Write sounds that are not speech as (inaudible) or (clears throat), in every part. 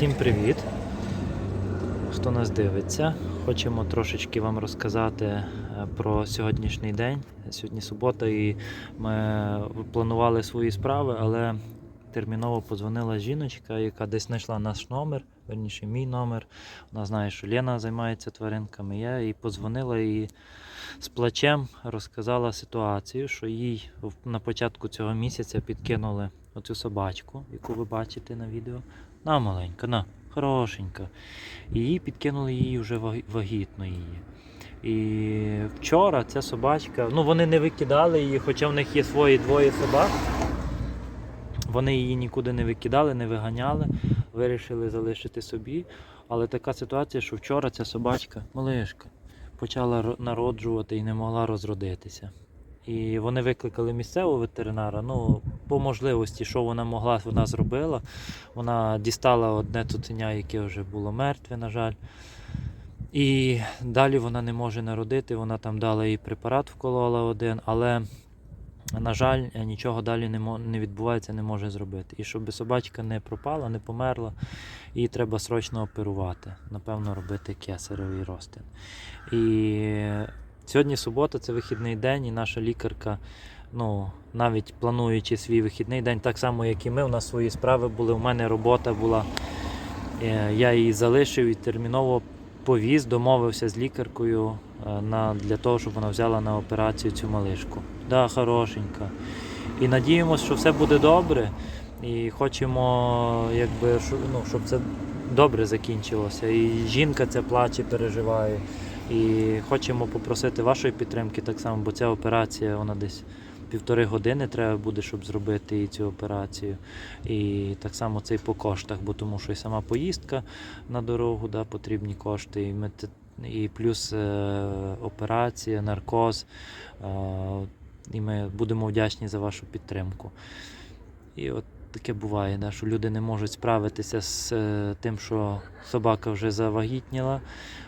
Всім привіт! Хто нас дивиться, хочемо трошечки вам розказати е, про сьогоднішній день. Сьогодні субота, і ми планували свої справи, але терміново подзвонила жіночка, яка десь знайшла наш номер, верніше мій номер. Вона знає, що Лена займається тваринками. Я їй подзвонила і з плачем розказала ситуацію, що їй на початку цього місяця підкинули оцю собачку, яку ви бачите на відео. На маленька, на, хорошенька. Їй підкинули її вже ваг- вагітну її. І вчора ця собачка, ну вони не викидали її, хоча в них є свої двоє собак. Вони її нікуди не викидали, не виганяли, вирішили залишити собі. Але така ситуація, що вчора ця собачка, малишка, почала народжувати і не могла розродитися. І вони викликали місцевого ветеринара. Ну, по можливості, що вона могла, вона зробила. Вона дістала одне цуценя, яке вже було мертве, на жаль. І далі вона не може народити. Вона там дала їй препарат, вколола один, але, на жаль, нічого далі не, не відбувається, не може зробити. І щоб собачка не пропала, не померла, її треба срочно оперувати. Напевно, робити кесаревий розтин. І сьогодні субота, це вихідний день, і наша лікарка, ну, навіть плануючи свій вихідний день, так само, як і ми, у нас свої справи були, у мене робота була. Е, Я її залишив і терміново повіз, домовився з лікаркою е, на, для того, щоб вона взяла на операцію цю малишку. Да, хорошенька. І надіємося, що все буде добре. І хочемо, якби, ну, щоб це добре закінчилося. І жінка це плаче, переживає. І хочемо попросити вашої підтримки так само, бо ця операція вона десь півтори години треба буде, щоб зробити і цю операцію. І так само це і по коштах, бо тому що і сама поїздка на дорогу, да, потрібні кошти, і, мет... і плюс е... операція, наркоз. Е... І ми будемо вдячні за вашу підтримку. І от таке буває, да, що люди не можуть справитися з е, тим, що собака вже завагітніла,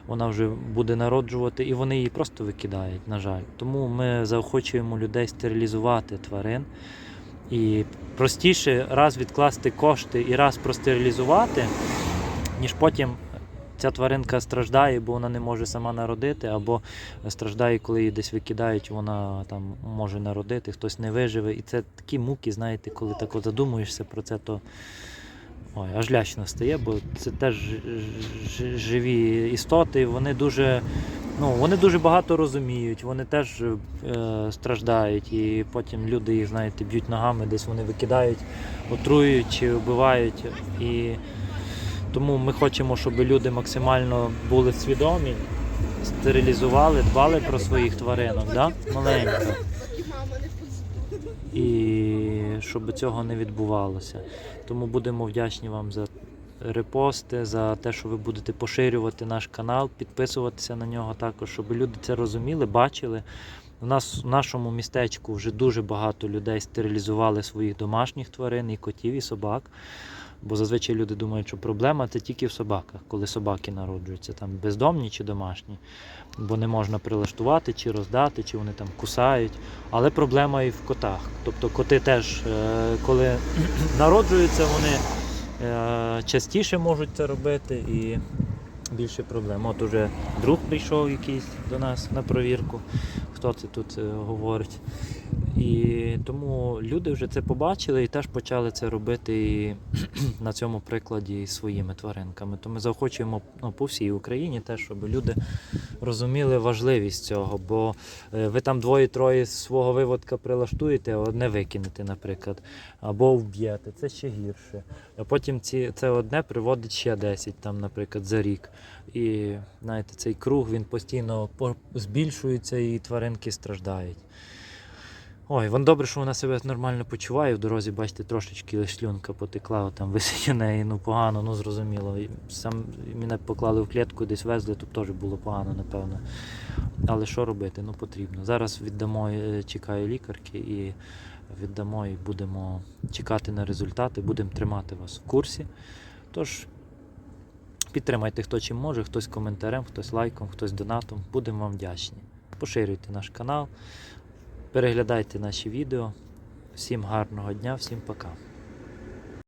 вона вже буде народжувати, і вони її просто викидають, на жаль. Тому ми заохочуємо людей стерилізувати тварин. І простіше раз відкласти кошти і раз простерилізувати, ніж потім ця тваринка страждає, бо вона не може сама народити, або страждає, коли її десь викидають, вона там може народити, хтось не виживе. І це такі муки, знаєте, коли так от задумуєшся про це, то ой, аж лячно стає, бо це теж живі істоти, вони дуже. Ну, вони дуже багато розуміють, вони теж е, страждають, і потім люди їх, знаєте, б'ють ногами, десь вони викидають, отруюють вбивають. І тому ми хочемо, щоб люди максимально були свідомі, стерилізували, дбали про своїх тваринок, да? маленька. І щоб цього не відбувалося. Тому будемо вдячні вам за репости, за те, що ви будете поширювати наш канал, підписуватися на нього також, щоб люди це розуміли, бачили. У нас в нашому містечку вже дуже багато людей стерилізували своїх домашніх тварин, і котів, і собак. Бо зазвичай люди думають, що проблема це тільки в собаках, коли собаки народжуються, там бездомні чи домашні, бо не можна прилаштувати чи роздати, чи вони там кусають. Але проблема і в котах. Тобто коти теж, е, коли (clears throat) народжуються, вони е, частіше можуть це робити і більше проблем. От уже друг прийшов якийсь до нас на провірку, хто це тут е, говорить. І тому люди вже це побачили і теж почали це робити і (clears throat) на цьому прикладі своїми тваринками. То ми заохочуємо ну, по всій Україні теж, щоб люди розуміли важливість цього. Бо е, ви там двоє-троє свого виводка прилаштуєте, одне викинете, наприклад, або вб'єте. Це ще гірше. А потім ці, це одне приводить ще 10, там, наприклад, за рік. І знаєте, цей круг він постійно збільшується і тваринки страждають. Ой, вон добре, що вона себе нормально почуває. В дорозі, бачите, трошечки шлюнка потекла, там висить неї, ну погано, ну зрозуміло. Сам мене поклали в клітку, десь везли, то теж було погано, напевно. Але що робити? Ну потрібно. Зараз віддамо, е, чекаю лікарки і віддамо і будемо чекати на результати, будемо тримати вас в курсі. Тож підтримайте, хто чим може, хтось коментарем, хтось лайком, хтось донатом. Будемо вам вдячні. Поширюйте наш канал, переглядайте наші відео. Всім гарного дня, всім пока.